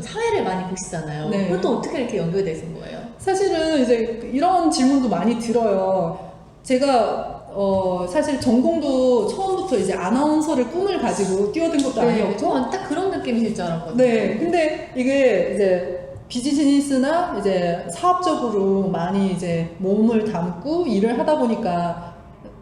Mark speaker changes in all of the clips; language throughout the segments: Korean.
Speaker 1: 사회를 많이 보시잖아요.
Speaker 2: 네.
Speaker 1: 그것도 어떻게 이렇게 연결되신 거예요?
Speaker 2: 사실은 이제 이런 질문도 많이 들어요. 제가 어 사실 전공도 처음부터 이제 아나운서를 꿈을 가지고 뛰어든 것도 아니었고
Speaker 1: 저는 딱 그런 느낌이실 줄 알았거든요.
Speaker 2: 네, 근데 이게 이제 비즈니스나 이제 사업적으로 많이 이제 몸을 담고 일을 하다 보니까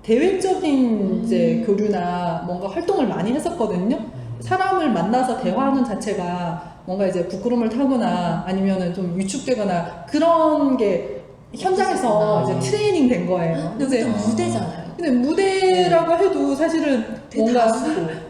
Speaker 2: 대외적인 이제 교류나 뭔가 활동을 많이 했었거든요. 사람을 만나서 대화하는 자체가 뭔가 이제 부끄러움을 타거나 아니면은 좀 위축되거나 그런 게 현장에서
Speaker 1: 그렇구나.
Speaker 2: 이제 트레이닝 된 거예요.
Speaker 1: 근데
Speaker 2: 이제
Speaker 1: 그것도 무대잖아요.
Speaker 2: 근데 무대라고 해도 사실은 뭔가.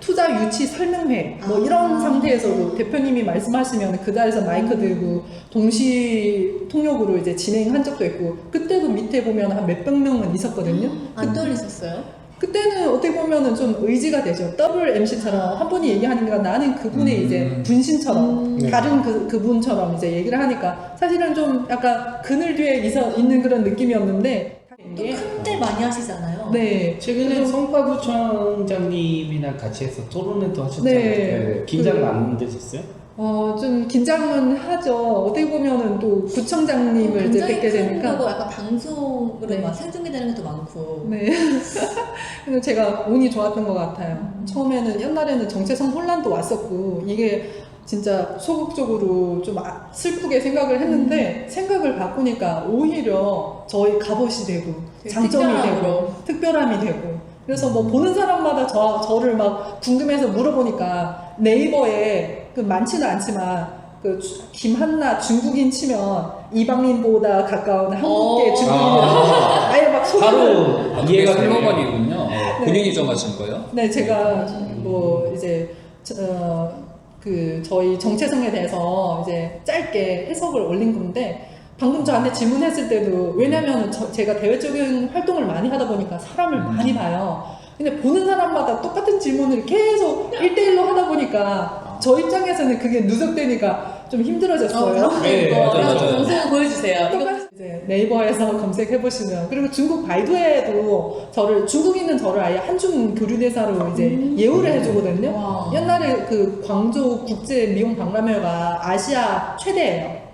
Speaker 2: 투자 유치 설명회 뭐
Speaker 1: 아.
Speaker 2: 이런 상태에서도 대표님이 말씀하시면 그 자리에서 마이크
Speaker 1: 음.
Speaker 2: 들고 동시 통역으로 이제 진행한 적도 있고 그때도 밑에 보면 한 몇백 명은 있었거든요.
Speaker 1: 안 떨리셨어요?
Speaker 2: 그때는 어떻게 보면은 좀 의지가 되죠. 더블 MC처럼 한 분이 얘기하니까 나는 그분의
Speaker 3: 음.
Speaker 2: 이제 분신처럼
Speaker 1: 음.
Speaker 3: 네.
Speaker 2: 다른 그, 그분처럼 이제 얘기를 하니까 사실은 좀 약간 그늘 뒤에 있어, 있는 그런 느낌이었는데
Speaker 1: 또 큰 때 많이 하시잖아요.
Speaker 2: 네.
Speaker 3: 최근에 성과구청장님이랑 같이 해서 토론회도 하셨잖아요.
Speaker 2: 네.
Speaker 3: 네. 긴장
Speaker 2: 그-
Speaker 3: 안 되셨어요?
Speaker 2: 어, 좀 긴장은 하죠. 어떻게 보면은 또 구청장님을 이제 뵙게
Speaker 1: 큰
Speaker 2: 되니까.
Speaker 1: 거고 약간 방송으로
Speaker 2: 네.
Speaker 1: 막 생중계되는 것도 많고.
Speaker 2: 네. 근데 제가 운이 좋았던 것 같아요. 처음에는 옛날에는 정체성 혼란도 왔었고, 이게 진짜 소극적으로 좀 아- 슬프게 생각을 했는데, 생각을 바꾸니까 오히려 저희 갑옷이 되고, 장점이. 되고, 특별함이 되고, 그래서 뭐 보는 사람마다 저, 저를 막 궁금해서 물어보니까 네이버에 그 많지는 않지만 그 주- 김한나 중국인 치면 이방인보다 가까운 한국계
Speaker 1: 어.
Speaker 2: 중국인이라고
Speaker 3: 아,
Speaker 2: 아예 막
Speaker 3: 바로 이해가 되네요.
Speaker 4: 슬로건이군요.
Speaker 2: 네.
Speaker 4: 본인이 정하신 거예요?
Speaker 2: 네 제가 뭐 이제 저- 어, 그 저희 정체성에 대해서 이제 짧게 해석을 올린 건데 방금 저한테 질문했을 때도 왜냐면 저- 제가 대외적인 활동을 많이 하다 보니까 사람을
Speaker 4: 음.
Speaker 2: 많이 봐요. 근데 보는 사람마다 똑같은 질문을 계속 1대1로 하다 보니까 저 입장에서는 그게 누적되니까 좀 힘들어졌어요.
Speaker 1: 어,
Speaker 3: 네,
Speaker 1: 이거
Speaker 4: 맞아,
Speaker 1: 이거
Speaker 4: 맞아.
Speaker 1: 방송 보여주세요. 이거
Speaker 2: 이제 네이버에서 검색해 보시면 그리고 중국 바이두에도 저를 중국인은 저를 아예 한중 교류대사로 이제
Speaker 1: 음.
Speaker 2: 예우를 해주거든요.
Speaker 1: 와.
Speaker 2: 옛날에 그 광저우 국제 미용 박람회가 아시아 최대예요.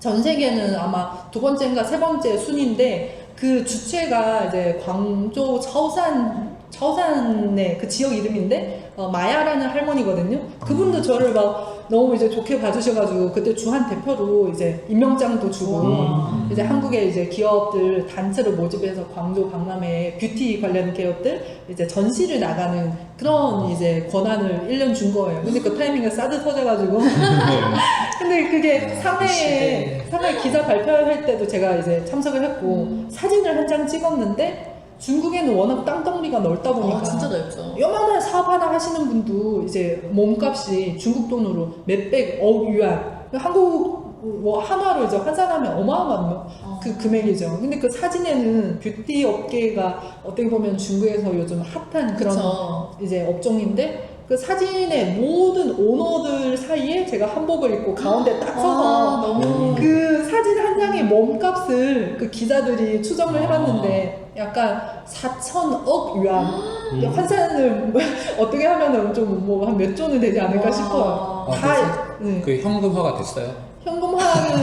Speaker 2: 전 세계는 아마 두 번째인가 세 번째 순인데 그 주체가 이제 광저우 차오산 차오산의 그 지역 이름인데 어, 마야라는 할머니거든요. 그분도 저를 막 너무 이제 좋게 봐주셔가지고 그때 주한 대표로 이제 임명장도 주고
Speaker 1: 와.
Speaker 2: 이제 한국의 이제 기업들 단체로 모집해서 광주 박람회 뷰티 관련 기업들 이제 전시를 나가는 그런 이제 권한을 1년 준 거예요. 근데 그 타이밍에 사드 터져가지고 근데 그게 사회에 사회 기자 발표할 때도 제가 이제 참석을 했고 사진을 한 장 찍었는데 중국에는 워낙 땅덩어리가 넓다 보니까
Speaker 1: 아, 진짜 넓죠.
Speaker 2: 요만한 사업 하나 하시는 분도 이제 몸값이 중국 돈으로 몇백억 유안 한국 뭐 한화로 이제 환산하면 어마어마한
Speaker 1: 어.
Speaker 2: 그 금액이죠. 근데 그 사진에는 뷰티 업계가 어떻게 보면 중국에서 요즘 핫한 그런
Speaker 1: 그쵸.
Speaker 2: 이제 업종인데 그 사진의 모든 오너들 사이에 제가 한복을 입고 가운데 딱 서서
Speaker 1: 아,
Speaker 2: 그 사진 한 장의 몸값을 그 기자들이 추정을 해봤는데 약간 4천억 유안
Speaker 3: 음.
Speaker 2: 환산을 어떻게 하면은 좀뭐한몇 조는 되지 않을까
Speaker 1: 와.
Speaker 2: 싶어요.
Speaker 4: 아,
Speaker 2: 다 네.
Speaker 4: 그 현금화가 됐어요.
Speaker 2: 현금화는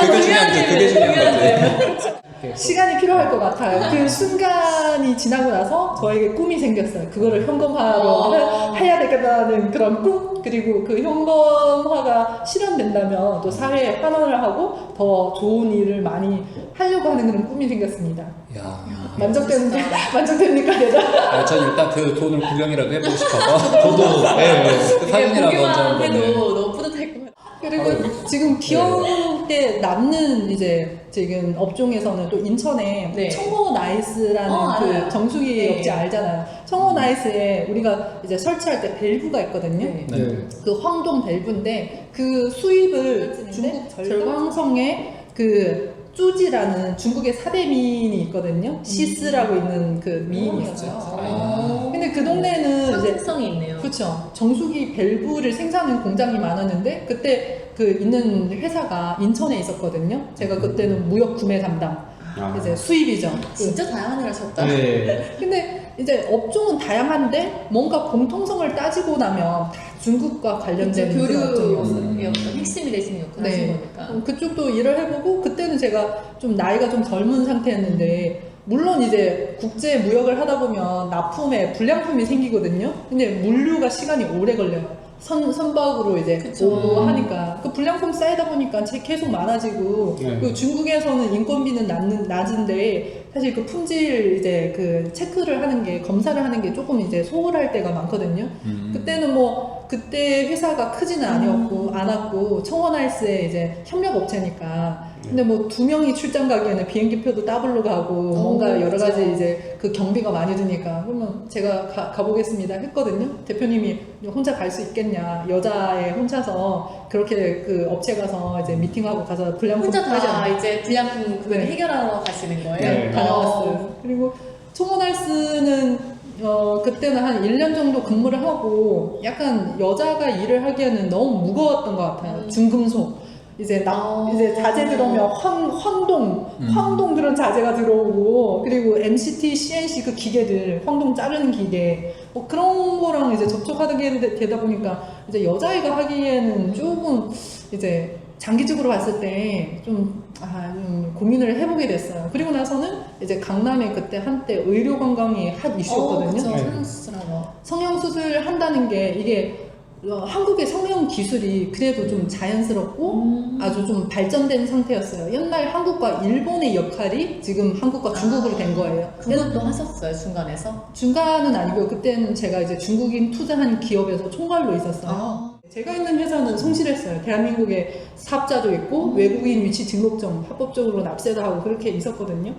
Speaker 4: 그게 중요한 데 그게 중요한 거지.
Speaker 2: 시간이 필요할 것 같아요. 그 순간이 지나고 나서 저에게 꿈이 생겼어요. 그거를 현금화로
Speaker 1: 어.
Speaker 2: 해, 해야 되겠다는 그런 꿈 그리고 그 현금화가 실현된다면 또 사회에 환원을 하고 더 좋은 일을 많이 하려고 하는 그런 꿈이 생겼습니다.
Speaker 4: 야.
Speaker 2: 만족되는데
Speaker 1: 진짜.
Speaker 2: 만족됩니까 내가?
Speaker 4: 아, 전 일단 그 돈을 구경이라도 해보고 싶어서 저도 네, 네. 그
Speaker 1: 이게
Speaker 4: 사진이라도
Speaker 1: 보기만
Speaker 4: 얹었는데
Speaker 1: 해도 너무 뿌듯할 것 같아요.
Speaker 2: 그리고 지금 귀엽게 남는 이제 지금 업종에서는 또 인천에
Speaker 1: 네.
Speaker 2: 청호 나이스라는
Speaker 1: 어,
Speaker 2: 그
Speaker 1: 알아요.
Speaker 2: 정수기
Speaker 1: 네.
Speaker 2: 업체 알잖아요. 청호 나이스에 우리가 이제 설치할 때 밸브가 있거든요.
Speaker 1: 네.
Speaker 3: 네.
Speaker 2: 그 황동 밸브인데 그 수입을 중국 절강성에 그 쭈지라는 중국의 사대 미인이 있거든요. 시스라고 있는 그 미인이 있어요.
Speaker 4: 아.
Speaker 2: 근데 그 동네는 이제
Speaker 1: 상징성이 있네요.
Speaker 2: 그렇죠. 정수기 밸브를 생산하는 공장이 많았는데 그때 그 있는 회사가 인천에 있었거든요. 제가 그때는 무역 구매 담당.
Speaker 3: 아.
Speaker 2: 이제 수입이죠.
Speaker 1: 진짜 다양한 일 하셨다.
Speaker 3: 네.
Speaker 2: 근데 이제 업종은 다양한데 뭔가 공통성을 따지고 나면 다 중국과 관련된 그런 업종이었어요.
Speaker 1: 교류의 어떤 핵심이 되시는 역할을
Speaker 2: 네.
Speaker 1: 하신 거니까.
Speaker 2: 음, 그쪽도 일을 해보고 그때는 제가 좀 나이가 좀 젊은 상태였는데 물론 이제 국제 무역을 하다 보면 납품에 불량품이 생기거든요. 근데 물류가 시간이 오래 걸려요. 선, 선박으로 이제
Speaker 1: 그쵸.
Speaker 2: 오고 하니까 그 불량품 쌓이다 보니까 제- 계속 많아지고
Speaker 3: 네.
Speaker 2: 그리고 중국에서는 인건비는 낮는, 낮은데 사실 그 품질 이제 그 체크를 하는 게 검사를 하는 게 조금 이제 소홀할 때가 많거든요.
Speaker 4: 음.
Speaker 2: 그때는 뭐 그때 회사가 크지는 아니었고 않았고 청원할스의 이제 협력 업체니까. 근데 뭐 두 명이 출장 가기에는 비행기 표도 더블로 가고 뭔가 여러 가지
Speaker 1: 그쵸.
Speaker 2: 이제 그 경비가 많이 드니까. 그러면 제가 가, 가보겠습니다 했거든요. 대표님이 혼자 갈 수 있겠냐? 여자애 혼자서 그렇게 그 업체 가서 이제 미팅하고 가서 불량품
Speaker 1: 혼자 다
Speaker 2: 안-
Speaker 1: 이제 불량품 그걸
Speaker 2: 네.
Speaker 1: 해결하러 가시는 거예요?
Speaker 3: 네,
Speaker 2: 다녀왔어요. 그리고 청원할스는 어, 그때는 한 1년 정도 근무를 하고 약간 여자가 일을 하기에는 너무 무거웠던 것 같아요.
Speaker 1: 음.
Speaker 2: 중금속. 이제 나,
Speaker 1: 어.
Speaker 2: 이제 자재 들어오면 황, 황동,
Speaker 4: 음.
Speaker 2: 황동 그런 자재가 들어오고, 그리고 MCT, CNC 그 기계들, 황동 자르는 기계, 뭐 그런 거랑 이제 접촉하게 되- 되다 보니까 이제 여자아이가 하기에는 조금 이제 장기적으로 봤을 때 좀, 아, 좀 고민을 해보게 됐어요. 그리고 나서는 이제 강남에 그때 한때 의료 관광이 핫 이슈였거든요.
Speaker 1: 어, 그쵸.
Speaker 3: 네.
Speaker 1: 성형수술하러.
Speaker 2: 성형수술 한다는 게 이게 어, 한국의 성형 기술이 그래도 좀 자연스럽고
Speaker 1: 음.
Speaker 2: 아주 좀 발전된 상태였어요. 옛날 한국과 일본의 역할이 지금 한국과 중국으로 된 거예요.
Speaker 1: 그것도 하셨어요, 중간에서?
Speaker 2: 중간은 아니고요. 그때는 제가 이제 중국인 투자한 기업에서 총괄로 있었어요.
Speaker 1: 아.
Speaker 2: 제가 있는 회사는 성실했어요. 대한민국에 사업자도 있고 외국인 위치 등록증 합법적으로 납세도 하고 그렇게 있었거든요.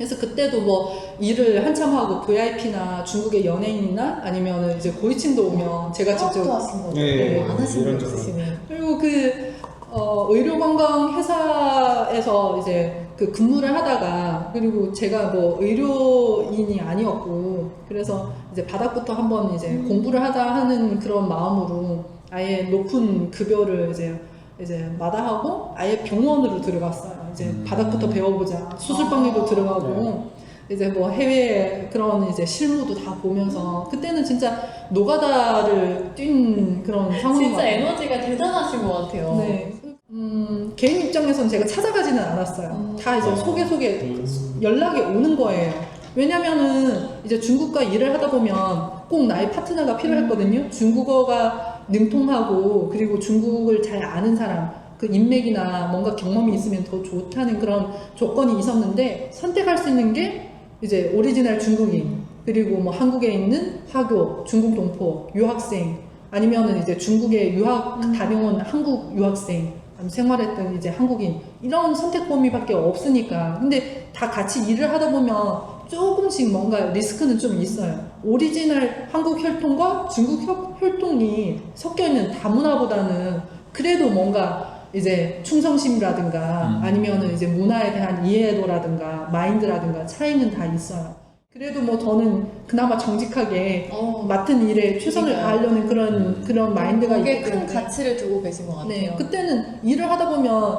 Speaker 2: 그래서 그때도 뭐 일을 한참 하고 VIP나 중국의 연예인이나 아니면 이제 고위층도 오면 제가 직접
Speaker 1: 하신 거죠?
Speaker 3: 네,
Speaker 1: 안 하신 거. 없으시네.
Speaker 2: 그리고 그 어, 의료관광 회사에서 이제 그 근무를 하다가 그리고 제가 뭐 의료인이 아니었고 그래서 이제 바닥부터 한번 이제
Speaker 1: 음.
Speaker 2: 공부를 하자 하는 그런 마음으로 아예 높은 급여를 이제 이제 마다하고 아예 병원으로 들어갔어요. 이제
Speaker 4: 음.
Speaker 2: 바닥부터 배워보자. 수술방에도
Speaker 1: 아,
Speaker 2: 들어가고 이제 뭐 해외 그런 이제 실무도 다 보면서 그때는 진짜 노가다를 뛴 그런 상황인 것
Speaker 1: 진짜
Speaker 2: 같아요.
Speaker 1: 에너지가 대단하신 것 같아요.
Speaker 2: 네. 음, 개인 입장에서는 제가 찾아가지는 않았어요.
Speaker 1: 음.
Speaker 2: 다 이제
Speaker 3: 어.
Speaker 2: 소개 소개
Speaker 3: 음.
Speaker 2: 연락이 오는 거예요. 왜냐면은 이제 중국과 일을 하다 보면 꼭 나의 파트너가 필요했거든요. 중국어가 능통하고 그리고 중국을 잘 아는 사람, 그 인맥이나 뭔가 경험이 있으면 더 좋다는 그런 조건이 있었는데 선택할 수 있는 게 이제 오리지널 중국인 그리고 뭐 한국에 있는 화교, 중국 동포, 유학생 아니면은 이제 중국에 유학 다녀온 한국 유학생 생활했던 이제 한국인 이런 선택 범위밖에 없으니까. 근데 다 같이 일을 하다 보면 조금씩 뭔가 리스크는 좀 있어요. 오리지널 한국 혈통과 중국 혈, 혈통이 섞여 있는 다문화보다는 그래도 뭔가 이제 충성심이라든가
Speaker 4: 음.
Speaker 2: 아니면은 이제 문화에 대한 이해도라든가 마인드라든가 차이는 다 있어요. 그래도 뭐 저는 그나마 정직하게
Speaker 1: 어,
Speaker 2: 맡은 일에 최선을
Speaker 1: 그러니까요.
Speaker 2: 다하려는 그런
Speaker 4: 음.
Speaker 2: 그런 마인드가
Speaker 1: 그게
Speaker 2: 있기
Speaker 1: 큰
Speaker 2: 때문에
Speaker 1: 가치를 두고 계신 것 같아요.
Speaker 2: 네, 그때는 일을 하다 보면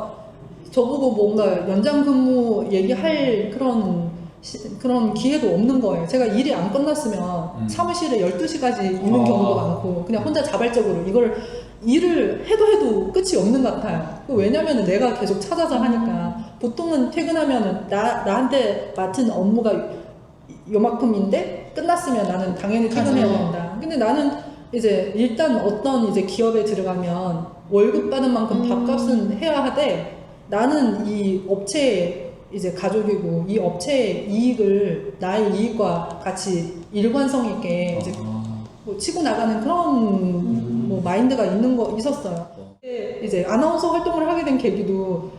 Speaker 2: 저보고 뭔가 연장 근무 얘기할 그런 시- 그런 기회도 없는 거예요. 제가 일이 안 끝났으면
Speaker 4: 음.
Speaker 2: 사무실에 12시까지 있는
Speaker 3: 아.
Speaker 2: 경우도 많고 그냥 혼자 자발적으로 이걸 일을 해도 해도 끝이 없는 것 같아요. 왜냐면은 내가 계속 찾아서 하니까 보통은 퇴근하면은 나, 나한테 맡은 업무가 요만큼인데 끝났으면 나는 당연히 퇴근해야. 된다. 근데 나는 이제 일단 어떤 이제 기업에 들어가면 월급 받은 만큼
Speaker 1: 음.
Speaker 2: 밥값은 해야 하되 나는 이 업체의 이제 가족이고 이 업체의 이익을 나의 이익과 같이 일관성 있게 이제
Speaker 4: 아.
Speaker 2: 뭐 치고 나가는 그런 뭐 마인드가 있는 거 있었어요. 근데 이제 아나운서 활동을 하게 된 계기도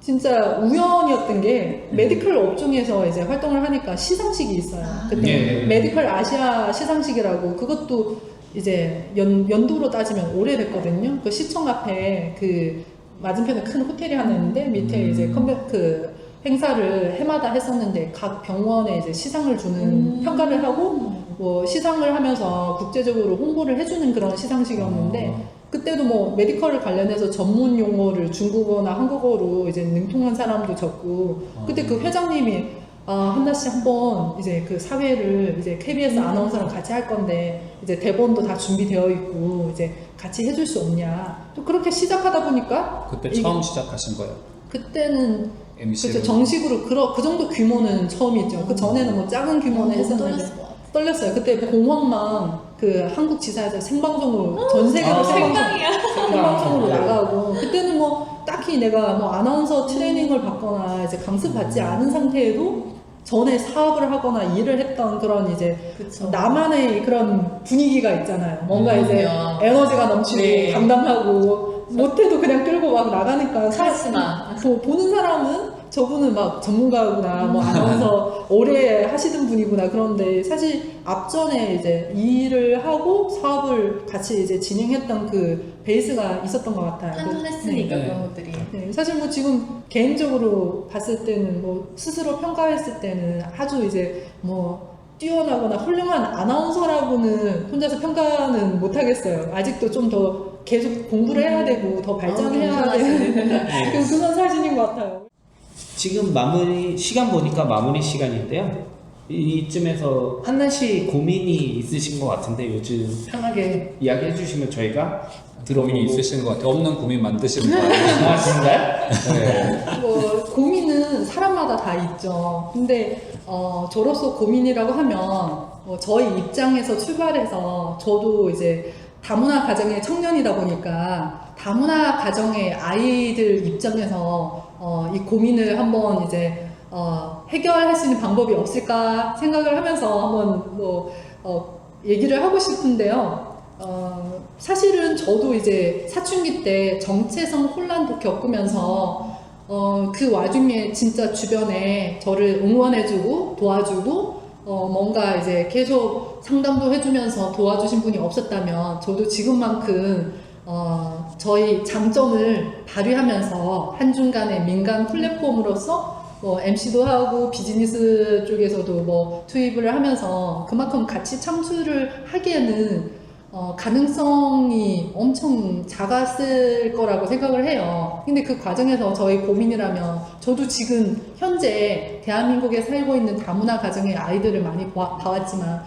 Speaker 2: 진짜 우연이었던 게 메디컬 업종에서 이제 활동을 하니까 시상식이 있어요.
Speaker 1: 아.
Speaker 2: 그때
Speaker 3: 예.
Speaker 2: 메디컬 아시아 시상식이라고 그것도 이제 연, 연도로 따지면 오래됐거든요. 그 시청 앞에 그 맞은편에 큰 호텔이 하나 있는데 밑에
Speaker 4: 음.
Speaker 2: 이제 컨벤 그 행사를 해마다 했었는데 각 병원에 이제 시상을 주는
Speaker 1: 음.
Speaker 2: 평가를 하고 뭐 시상을 하면서 국제적으로 홍보를 해주는 그런 시상식이었는데 그때도 뭐 메디컬을 관련해서 전문 용어를 중국어나 한국어로 이제 능통한 사람도 적고 그때 그 회장님이 아 한나 씨 한번 이제 그 사회를 이제 KBS 아나운서랑 같이 할 건데 이제 대본도 다 준비되어 있고 이제 같이 해줄 수 없냐 또 그렇게 시작하다 보니까
Speaker 4: 그때 처음 시작하신 거예요.
Speaker 2: 그때는 그렇죠 정식으로 그러, 그 정도 규모는 처음이죠 그 전에는 뭐 작은 규모는 했었는데
Speaker 1: 떨렸을 것 같아.
Speaker 2: 떨렸어요 그때 공황만 그 한국 지사에서 생방송으로 전 세계로
Speaker 3: 아,
Speaker 2: 생방송
Speaker 1: 생방이야.
Speaker 2: 생방송으로
Speaker 3: 네.
Speaker 2: 나가고 그때는 뭐 딱히 내가 뭐 아나운서 트레이닝을 받거나 이제 강습 받지 않은 상태에도 전에 사업을 하거나 일을 했던 그런 이제
Speaker 1: 그쵸.
Speaker 2: 나만의 그런 분위기가 있잖아요. 뭔가 이제
Speaker 1: 그럼요.
Speaker 2: 에너지가 넘치고
Speaker 1: 네.
Speaker 2: 당당하고 못해도 그냥 끌고 막 나가니까 사-
Speaker 1: 카리스마.
Speaker 2: 보- 보는 사람은 저분은 막 전문가구나, 뭐 아나운서 오래 하시던 분이구나. 그런데 사실 앞전에 이제 일을 하고 사업을 같이 이제 진행했던 그 베이스가 있었던 것 같아요.
Speaker 1: 한눈
Speaker 2: 그-
Speaker 1: 했으니까
Speaker 4: 네.
Speaker 1: 그런 것들이.
Speaker 2: 네, 사실 뭐 지금 개인적으로 봤을 때는 뭐 스스로 평가했을 때는 아주 이제 뭐 뛰어나거나 훌륭한 아나운서라고는 혼자서 평가는 못 하겠어요. 아직도 좀 더 계속 공부를 해야 되고 더 발전해야
Speaker 1: 아,
Speaker 2: 되는
Speaker 3: 네.
Speaker 2: 그 그건 사실인 것 같아요.
Speaker 3: 지금 마무리 시간 보니까 마무리 시간인데요. 이쯤에서 한나 씨 고민이 있으신 것 같은데 요즘 편하게 이야기해 주시면 저희가
Speaker 4: 고민이 있으신 것 같아요. 없는 고민 만드시는 거 아니에요?
Speaker 3: 아 진짜요?
Speaker 4: 네.
Speaker 2: 뭐 고민은 사람마다 다 있죠. 근데 어, 저로서 고민이라고 하면 뭐 저희 입장에서 출발해서 저도 이제 다문화 가정의 청년이다 보니까 다문화 가정의 아이들 입장에서 어, 이 고민을 한번 이제 어, 해결할 수 있는 방법이 없을까 생각을 하면서 한번 뭐 어, 얘기를 하고 싶은데요. 어, 사실은 저도 이제 사춘기 때 정체성 혼란도 겪으면서 어, 그 와중에 진짜 주변에 저를 응원해주고 도와주고 어, 뭔가 이제 계속 상담도 해주면서 도와주신 분이 없었다면 저도 지금만큼 어, 저희 장점을 발휘하면서 한중간의 민간 플랫폼으로서 뭐 MC도 하고 비즈니스 쪽에서도 뭐 투입을 하면서 그만큼 같이 창출을 하기에는 어, 가능성이 엄청 작았을 거라고 생각을 해요. 근데 그 과정에서 저희 고민이라면 저도 지금 현재 대한민국에 살고 있는 다문화 가정의 아이들을 많이 봐, 봐왔지만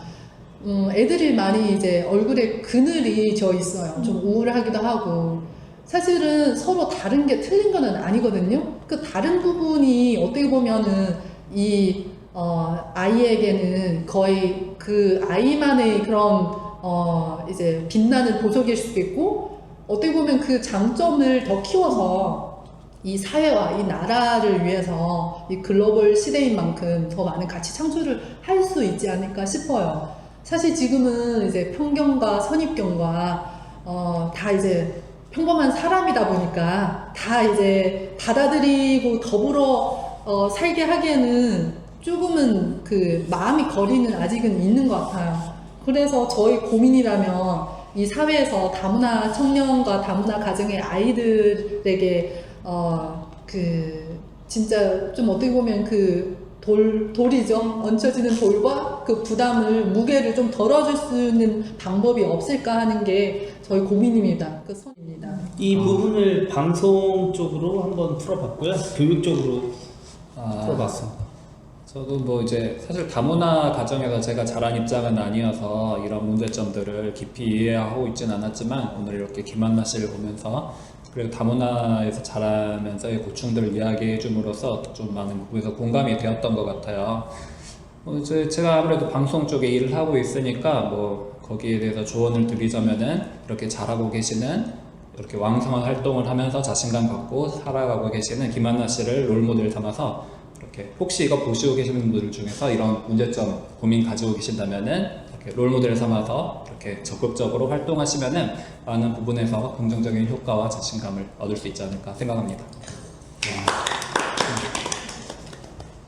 Speaker 2: 음, 애들이 많이 이제 얼굴에 그늘이 져 있어요. 좀 우울하기도 하고. 사실은 서로 다른 게 틀린 거는 아니거든요. 그 다른 부분이 어떻게 보면은 이 어, 아이에게는 거의 그 아이만의 그런 어, 이제 빛나는 보석일 수도 있고 어떻게 보면 그 장점을 더 키워서 이 사회와 이 나라를 위해서 이 글로벌 시대인 만큼 더 많은 가치 창출을 할 수 있지 않을까 싶어요. 사실 지금은 이제 편견과 선입견과 어, 다 이제 평범한 사람이다 보니까 다 이제 받아들이고 더불어 어, 살게 하기에는 조금은 그 마음이 거리는 아직은 있는 것 같아요. 그래서 저희 고민이라면 이 사회에서 다문화 청년과 다문화 가정의 아이들에게 어, 그 진짜 좀 어떻게 보면 그 돌, 돌이죠. 얹혀지는 돌과 그 부담을, 무게를 좀 덜어줄 수 있는 방법이 없을까 하는 게 저희 고민입니다. 그 선입니다.
Speaker 3: 이 부분을 방송 쪽으로 한번 풀어봤고요. 교육 쪽으로
Speaker 4: 아,
Speaker 3: 풀어봤습니다.
Speaker 4: 저도 뭐 이제 사실 다문화 가정에서 제가 자란 입장은 아니어서 이런 문제점들을 깊이 이해하고 있진 않았지만 오늘 이렇게 김한나 씨를 보면서 그리고 다문화에서 자라면서의 고충들을 이야기해 줌으로써 좀 많은 부분에서 공감이 되었던 것 같아요. 어, 이제 제가 아무래도 방송 쪽에 일을 하고 있으니까 뭐 거기에 대해서 조언을 드리자면은 이렇게 잘하고 계시는 이렇게 왕성한 활동을 하면서 자신감 갖고 살아가고 계시는 김한나 씨를 롤모델 삼아서 이렇게 혹시 이거 보시고 계시는 분들 중에서 이런 문제점 고민 가지고 계신다면은 이렇게 롤 모델 삼아서 이렇게 적극적으로 활동하시면은 많은 부분에서 긍정적인 효과와 자신감을 얻을 수 있지 않을까 생각합니다.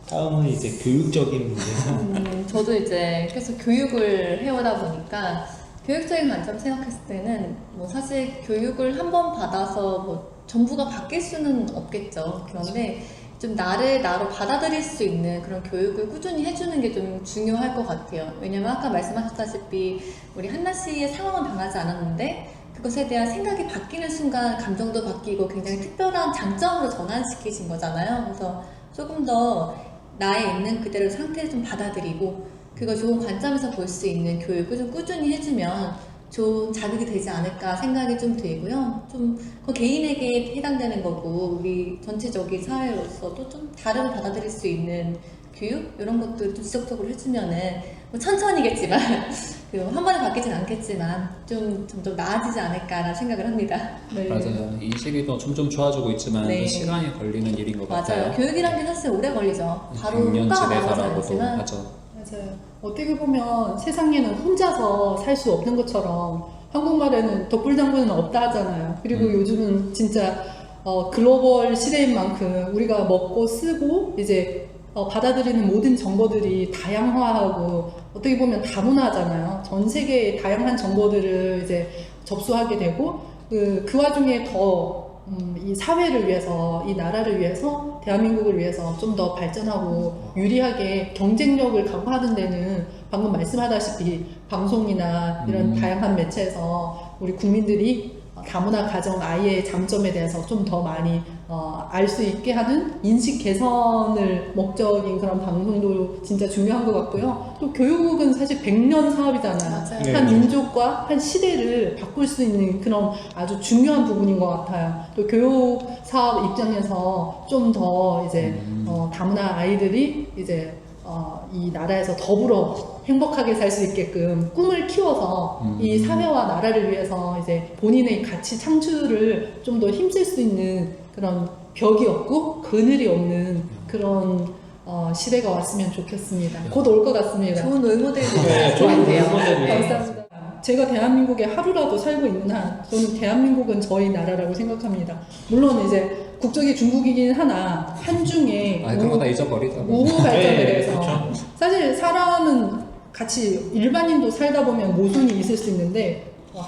Speaker 3: 다음은 이제 교육적인 문제.
Speaker 1: 음, 저도 이제 계속 교육을 해오다 보니까 교육적인 관점 생각했을 때는 뭐 사실 교육을 한 번 받아서 뭐 전부가 바뀔 수는 없겠죠. 그런데 좀 나를 나로 받아들일 수 있는 그런 교육을 꾸준히 해주는 게 좀 중요할 것 같아요. 왜냐면 아까 말씀하셨다시피 우리 한나 씨의 상황은 변하지 않았는데 그 그것에 대한 생각이 바뀌는 순간 감정도 바뀌고 굉장히 특별한 장점으로 전환시키신 거잖아요. 그래서 조금 더 나에 있는 그대로 상태를 좀 받아들이고 그거 좋은 관점에서 볼 수 있는 교육을 좀 꾸준히 해주면 좋은 자극이 되지 않을까 생각이 좀 들고요. 좀 그 개인에게 해당되는 거고 우리 전체적인 사회로서도 좀 다르게 받아들일 수 있는 교육 이런 것들 좀 지속적으로 해주면은 뭐 천천히겠지만 그한 번에 바뀌진 않겠지만 좀 점점 나아지지 않을까라는 생각을 합니다.
Speaker 2: 네.
Speaker 4: 맞아요. 이 시기도 점점 좋아지고 있지만
Speaker 1: 네.
Speaker 4: 시간이 걸리는 일인 것
Speaker 1: 맞아요.
Speaker 4: 같아요.
Speaker 1: 교육이라는 게 사실 오래 걸리죠. 바로 효과가 나오지 않지만
Speaker 4: 하죠.
Speaker 2: 맞아요. 어떻게 보면 세상에는 혼자서 살 수 없는 것처럼 한국말에는 덕불장군은 없다 하잖아요. 그리고
Speaker 4: 음.
Speaker 2: 요즘은 진짜 어, 글로벌 시대인 만큼 우리가 먹고 쓰고 이제 어, 받아들이는 모든 정보들이 다양화하고 어떻게 보면 다문화잖아요. 전 세계의 다양한 정보들을 이제 접수하게 되고 그, 그 와중에 더 음, 이 사회를 위해서, 이 나라를 위해서, 대한민국을 위해서 좀 더 발전하고 유리하게 경쟁력을 강화하는 데는 방금 말씀하다시피 방송이나 이런
Speaker 4: 음.
Speaker 2: 다양한 매체에서 우리 국민들이 다문화 가정 아이의 장점에 대해서 좀 더 많이 어, 알 수 있게 하는 인식 개선을 목적인 그런 방송도 진짜 중요한 것 같고요. 또 교육은 사실 100년 사업이잖아요.
Speaker 1: 맞아요.
Speaker 3: 네.
Speaker 2: 한 민족과 한 시대를 바꿀 수 있는 그런 아주 중요한 부분인 것 같아요. 또 교육 사업 입장에서 좀 더 이제
Speaker 4: 음.
Speaker 2: 어, 다문화 아이들이 이제 어, 이 나라에서 더불어 행복하게 살 수 있게끔 꿈을 키워서
Speaker 4: 음.
Speaker 2: 이 사회와 나라를 위해서 이제 본인의 가치 창출을 좀 더 힘쓸 수 있는 그런 벽이 없고 그늘이 없는 그런 어, 시대가 왔으면 좋겠습니다. 곧 올 것 같습니다.
Speaker 1: 좋은 롤모델이
Speaker 3: 네, 좋은. 롤모델이
Speaker 2: 감사합니다. 제가 대한민국에 하루라도 살고 있는 한 저는 대한민국은 저희 나라라고 생각합니다. 물론 이제 국적이 중국이긴 하나 한중에
Speaker 4: 아 그런 거다 잊어버리자.
Speaker 2: 우호 발전에
Speaker 3: 네,
Speaker 2: 대해서
Speaker 3: 그렇죠.
Speaker 2: 사실 사람은 같이 일반인도 살다 보면 모순이 있을 수 있는데 와,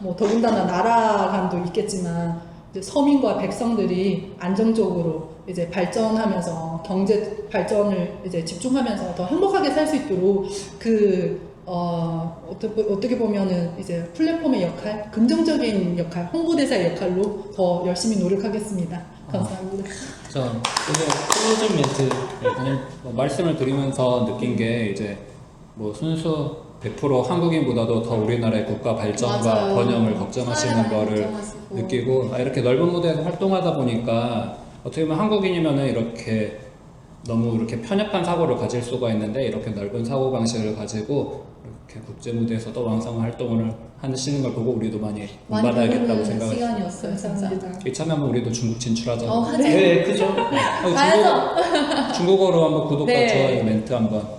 Speaker 2: 뭐 더군다나 나라 간도 있겠지만 서민과 백성들이 안정적으로 이제 발전하면서 경제 발전을 이제 집중하면서 더 행복하게 살 수 있도록 그 어, 어떻게, 어떻게 보면은 이제 플랫폼의 역할, 긍정적인 역할, 홍보대사의 역할로 더 열심히 노력하겠습니다. 감사합니다.
Speaker 4: 저
Speaker 3: 이제 클로징 멘트
Speaker 4: 뭐 말씀을 드리면서 느낀 게 이제 뭐 순수 100% 한국인보다도 더 우리나라의 국가 발전과
Speaker 1: 맞아요.
Speaker 4: 번영을 걱정하시는
Speaker 1: 사회를
Speaker 4: 거를
Speaker 1: 걱정하시고.
Speaker 4: 느끼고 아, 이렇게 넓은 무대에서 활동하다 보니까 어떻게 보면 한국인이면은 이렇게 너무 이렇게 편협한 사고를 가질 수가 있는데 이렇게 넓은 사고 방식을 가지고 이렇게 국제 무대에서 또 왕성한 활동을 하시는 걸 보고 우리도 많이
Speaker 1: 많이
Speaker 4: 본받아야겠다고
Speaker 1: 배우는
Speaker 4: 생각을 했어요.
Speaker 1: 시간이었어요, 진짜.
Speaker 2: 감사합니다.
Speaker 4: 이참하면 우리도 중국 진출하자.
Speaker 1: 어, 하자.
Speaker 3: 네 그죠
Speaker 4: 아,
Speaker 1: 가야죠.
Speaker 4: 중국, 중국어로 한번 구독과
Speaker 1: 네.
Speaker 4: 좋아요 멘트 한번.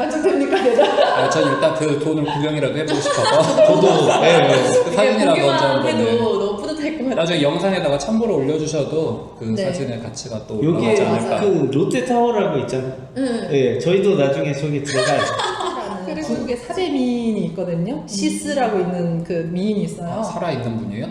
Speaker 2: 만족됩니까?
Speaker 4: 아, 전 일단 그 돈을 구경이라도 해보고 싶어서
Speaker 3: 저도 네, 네.
Speaker 4: 그 사진이라도
Speaker 1: 보기만
Speaker 4: 얹었는데
Speaker 1: 해도 너무 뿌듯할 것 같아요.
Speaker 4: 나중에 영상에다가 첨부로 올려주셔도 그
Speaker 2: 네.
Speaker 4: 사진의 가치가 또
Speaker 3: 여기에
Speaker 4: 올라가지 않을까.
Speaker 3: 그 롯데타워라고 있잖아요
Speaker 1: 응.
Speaker 3: 예 저희도 나중에 저기 들어가요
Speaker 2: 그리고 중국에 사제 미인이 있거든요. 시스라고 있는 그 미인이 있어요.
Speaker 4: 살아있는 분이에요?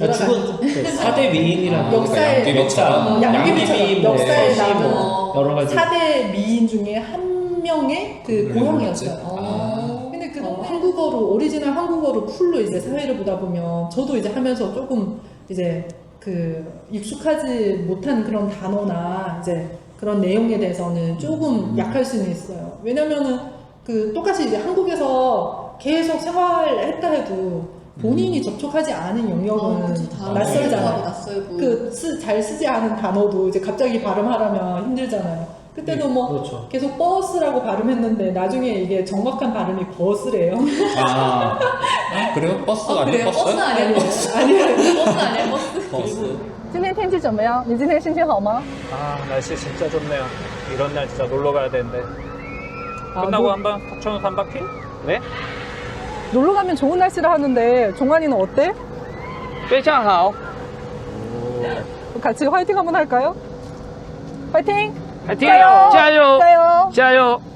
Speaker 3: 아, 죽은 그 사대 미인이라고
Speaker 2: 역사에-
Speaker 4: 양귀비처럼.
Speaker 2: 어, 양귀비처럼 역사에
Speaker 3: 뭐,
Speaker 2: 남은
Speaker 3: 뭐 여러 가지
Speaker 2: 4대 미인 중에 한 명의 그 고향이었어요.
Speaker 4: 그랬지?
Speaker 1: 어.
Speaker 2: 근데 그 한국어로 오리지널 한국어로 풀로 이제 사회를 보다 보면 저도 이제 하면서 조금 이제 그 익숙하지 못한 그런 단어나 이제 그런 내용에 대해서는 조금 약할 수는 있어요. 왜냐면은 그 똑같이 이제 한국에서 계속 생활했다 해도 본인이 접촉하지 않은
Speaker 1: 어,
Speaker 2: 영역은
Speaker 1: 그쵸, 다른
Speaker 2: 낯설잖아요.
Speaker 1: 낯설고.
Speaker 2: 그잘 쓰지 않은 단어도 이제 갑자기 발음하려면 힘들잖아요. 그때도 뭐
Speaker 3: 그렇죠
Speaker 2: 계속 버스라고 발음했는데 나중에 이게 정확한 발음이 버스래요.
Speaker 3: 아
Speaker 4: 아, 그래요? 버스
Speaker 1: 어,
Speaker 4: 아니에요?
Speaker 1: 그래요?
Speaker 4: 버스?
Speaker 1: 버스 아니에요? 버스.
Speaker 2: 아니요.
Speaker 1: 버스 아니에요? 버스.
Speaker 4: 버스.
Speaker 2: 今天天气怎么样？你今天心情好吗？
Speaker 5: 아 날씨 진짜 좋네요. 이런 날 진짜 놀러 가야 되는데.
Speaker 2: 아,
Speaker 5: 끝나고
Speaker 2: 노-
Speaker 5: 한번 석천호 한 바퀴? 네?
Speaker 2: 놀러 가면 좋은 날씨라 하는데 종환이는 어때?
Speaker 5: 非常好.
Speaker 2: 같이 화이팅 한번 할까요? 화이팅!
Speaker 3: 파이팅!
Speaker 2: 짜요!
Speaker 3: 짜요!
Speaker 2: 짜요!
Speaker 3: 짜요!